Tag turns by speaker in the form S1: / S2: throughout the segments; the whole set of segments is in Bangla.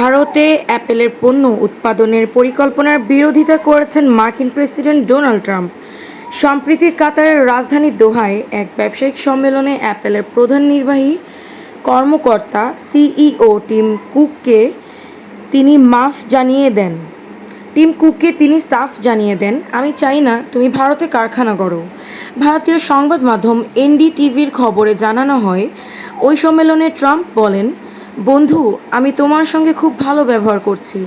S1: ভারতে অ্যাপেলের পণ্য উৎপাদনের পরিকল্পনার বিরোধিতা করেছেন মার্কিন প্রেসিডেন্ট ডোনাল্ড ট্রাম্প। সম্প্রতি কাতারের রাজধানী দোহায় এক ব্যবসায়িক সম্মেলনে অ্যাপেলের প্রধান নির্বাহী কর্মকর্তা, সিইও টিম কুককে তিনি মাফ জানিয়ে দেন। টিম কুককে তিনি সাফ জানিয়ে দেন, আমি চাই না তুমি ভারতে কারখানা করো। ভারতীয় সংবাদ মাধ্যম এনডিটিভির খবরে জানানো হয়, ওই সম্মেলনে ট্রাম্প বলেন বন্ধু, আমি তোমার সঙ্গে খুব ভালো ব্যবহার করছি।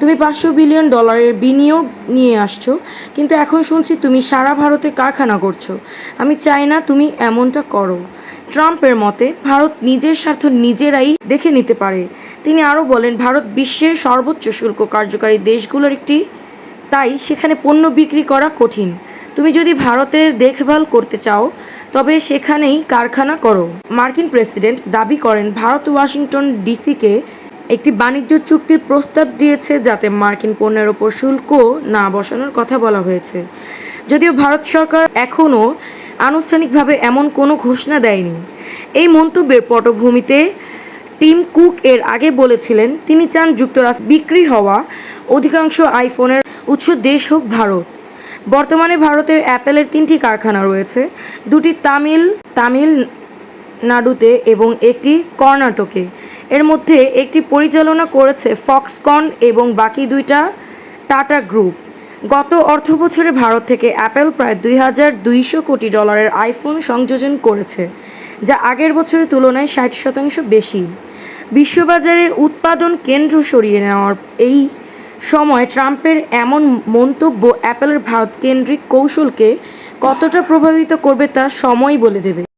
S1: তুমি পাঁচশো বিলিয়ন ডলারের বিনিয়োগ নিয়ে আসছো, কিন্তু এখন শুনছি তুমি সারা ভারতে কারখানা করছ। আমি চাই না তুমি এমনটা করো। ট্রাম্পের মতে, ভারত নিজের স্বার্থ নিজেরাই দেখে নিতে পারে। তিনি আরও বলেন, ভারত বিশ্বের সর্বোচ্চ শুল্ক কার্যকারী দেশগুলোর একটি, তাই সেখানে পণ্য বিক্রি করা কঠিন। তুমি যদি ভারতের দেখভাল করতে চাও তবে সেখানেই কারখানা করো। মার্কিন প্রেসিডেন্ট দাবি করেন, ভারত ওয়াশিংটন ডিসিকে একটি বাণিজ্য চুক্তির প্রস্তাব দিয়েছে যাতে মার্কিন পণ্যের ওপর শুল্ক না বসানোর কথা বলা হয়েছে। যদিও ভারত সরকার এখনও আনুষ্ঠানিকভাবে এমন কোনো ঘোষণা দেয়নি। এই মন্তব্যের পটভূমিতে টিম কুক এর আগে বলেছিলেন, তিনি চান যুক্তরাষ্ট্র বিক্রি হওয়া অধিকাংশ আইফোনের উৎস দেশ হোক ভারত। বর্তমানে ভারতের অ্যাপেলের তিনটি কারখানা রয়েছে। দুটি তামিল তামিল নাড়ুতে এবং একটি কর্ণাটকে। এর মধ্যে একটি পরিচালনা করেছে ফক্সকন এবং বাকি দুইটা টাটা গ্রুপ গত অর্থবছরে ভারত থেকে অ্যাপেল প্রায় দুই হাজার দুইশো কোটি ডলারের আইফোন সংযোজন করেছে, যা আগের বছরের তুলনায় ষাট শতাংশ বেশি। বিশ্ববাজারে উৎপাদন কেন্দ্র সরিয়ে নেওয়ার এই সময় ট্রাম্পের এমন মন্তব্য অ্যাপলের ভারতকেন্দ্রিক কৌশলকে কতটা প্রভাবিত করবে তা সময় বলে দেবে।